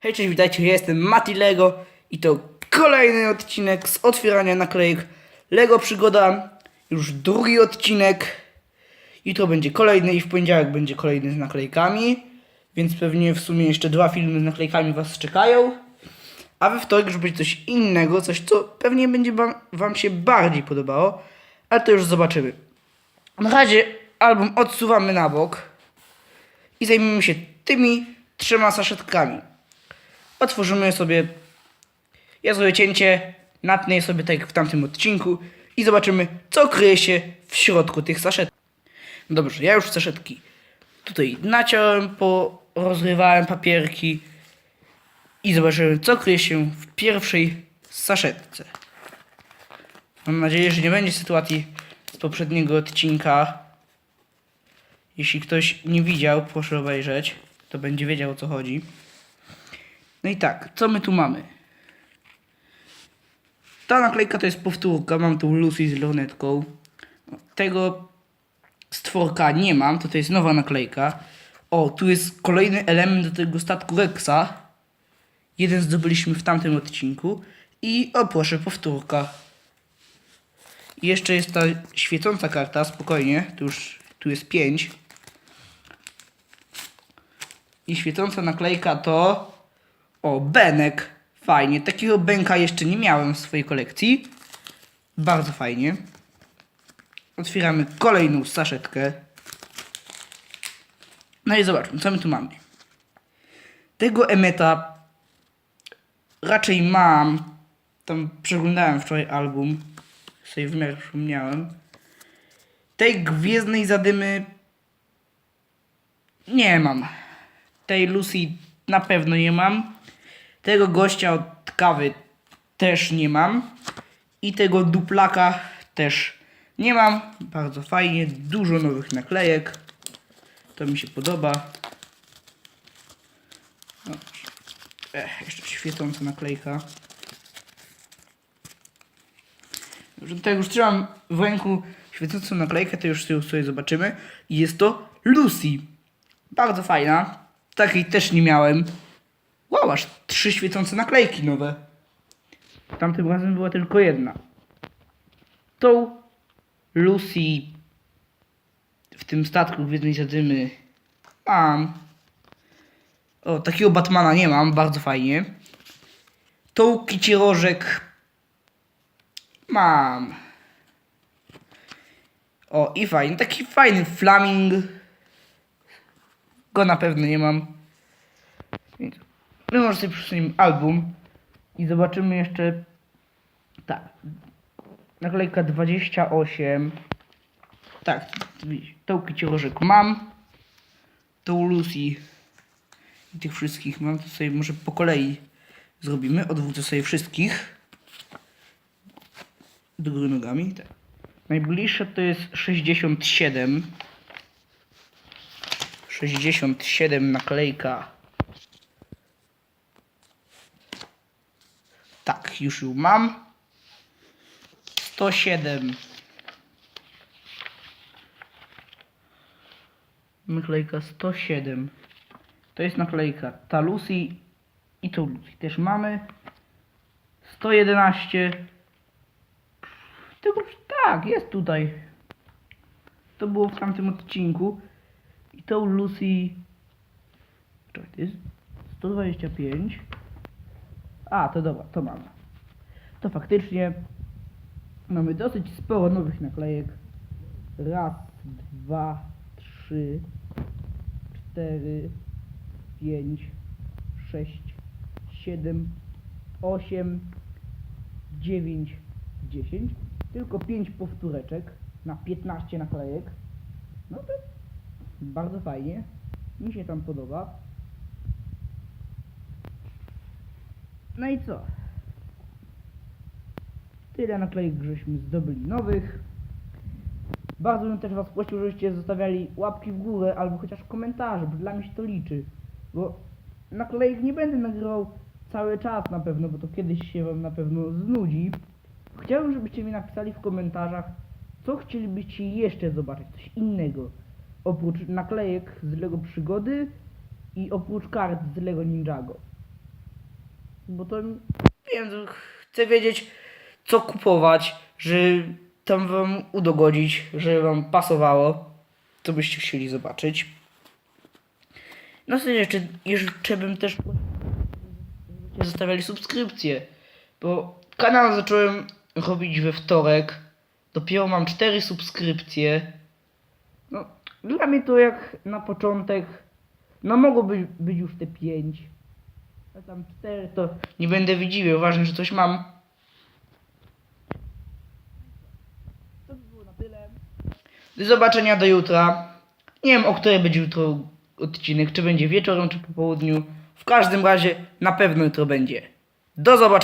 Hej, cześć, witajcie, ja jestem Mati Lego i to kolejny odcinek z otwierania naklejek Lego Przygoda, już drugi odcinek. Jutro będzie kolejny i w poniedziałek będzie kolejny z naklejkami, więc pewnie w sumie jeszcze dwa filmy z naklejkami Was czekają. A we wtorek już będzie coś innego, coś co pewnie będzie wam się bardziej podobało, ale to już zobaczymy. Na razie album odsuwamy na bok i zajmiemy się tymi trzema saszetkami. Otworzymy sobie. Ja zrobię cięcie, natnę je sobie tak jak w tamtym odcinku i zobaczymy, co kryje się w środku tych saszetów. Dobrze, ja już saszetki tutaj naciąłem, porozrywałem papierki i zobaczymy, co kryje się w pierwszej saszetce. Mam nadzieję, że nie będzie sytuacji z poprzedniego odcinka. Jeśli ktoś nie widział, proszę obejrzeć, to będzie wiedział o co chodzi. No i tak, co my tu mamy? Ta naklejka to jest powtórka, mam tu Lucy z lornetką. Tego stworka nie mam, to to jest nowa naklejka. O, tu jest kolejny element do tego statku Rexa. Jeden zdobyliśmy w tamtym odcinku. I o proszę, powtórka. I jeszcze jest ta świecąca karta, spokojnie, tu już tu jest 5. I świecąca naklejka to o, Benek. Fajnie. Takiego Benka jeszcze nie miałem w swojej kolekcji. Bardzo fajnie. Otwieramy kolejną saszetkę. No i zobaczmy, co my tu mamy. Tego Emeta raczej mam. Tam przeglądałem wczoraj album. Sobie w miarę przypomniałem. Tej Gwiezdnej Zadymy nie mam. Tej Lucy na pewno nie mam. Tego gościa od kawy też nie mam. I tego duplaka też nie mam. Bardzo fajnie. Dużo nowych naklejek. To mi się podoba. No. Ech, jeszcze świecąca naklejka. Dobrze, tak już trzymam w ręku świecącą naklejkę, to już sobie zobaczymy. I jest to Lucy. Bardzo fajna. Takiej też nie miałem. Wow, aż trzy świecące naklejki nowe. Tamtym razem była tylko jedna. Tą Lucy w tym statku Gwiezdnej Zadymy mam. O, takiego Batmana nie mam, bardzo fajnie. Tą Kici Rożek mam. O, i fajny, taki fajny flaming. Go na pewno nie mam. Może sobie przesuniemy album i zobaczymy jeszcze. Tak. Naklejka 28. Tak, tą kiciorożek mam. Tą Lucy i tych wszystkich mam. To sobie może po kolei zrobimy. Odwrócę sobie wszystkich. Do góry nogami. Tak. Najbliższe to jest 67. 67 naklejka. Już ją mam. 107. Naklejka 107. To jest naklejka ta Lucy i tą Lucy też mamy. 111. Tego, tak, jest tutaj. To było w tamtym odcinku. I tą Lucy... Czekaj, to jest 125. A, to dobra, to mamy. To faktycznie mamy dosyć sporo nowych naklejek. Raz, dwa, trzy, cztery, pięć, sześć, siedem, osiem, dziewięć, dziesięć. Tylko pięć powtóreczek na 15 naklejek. No to bardzo fajnie. Mi się tam podoba. No i co? Tyle naklejek żeśmy zdobyli nowych. Bardzo bym też was prosił, żebyście zostawiali łapki w górę albo chociaż komentarze, bo dla mnie się to liczy. Bo naklejek nie będę nagrywał cały czas na pewno, bo to kiedyś się wam na pewno znudzi. Chciałbym, żebyście mi napisali w komentarzach, co chcielibyście jeszcze zobaczyć, coś innego. Oprócz naklejek z Lego Przygody i oprócz kart z Lego Ninjago. bo to wiem, chcę wiedzieć, co kupować, żeby tam wam udogodzić, żeby wam pasowało, co byście chcieli zobaczyć. Następnie jeszcze, jeszcze bym też zostawiali subskrypcję, bo kanał zacząłem robić we wtorek, dopiero mam cztery subskrypcje. No, dla mnie to jak na początek, no mogło być, już te pięć. A tam cztery to nie będę wydziwiał, ważne, że coś mam. To by było na tyle. Do zobaczenia do jutra. Nie wiem, o której będzie jutro odcinek, czy będzie wieczorem, czy po południu. W każdym razie, na pewno jutro będzie. Do zobaczenia.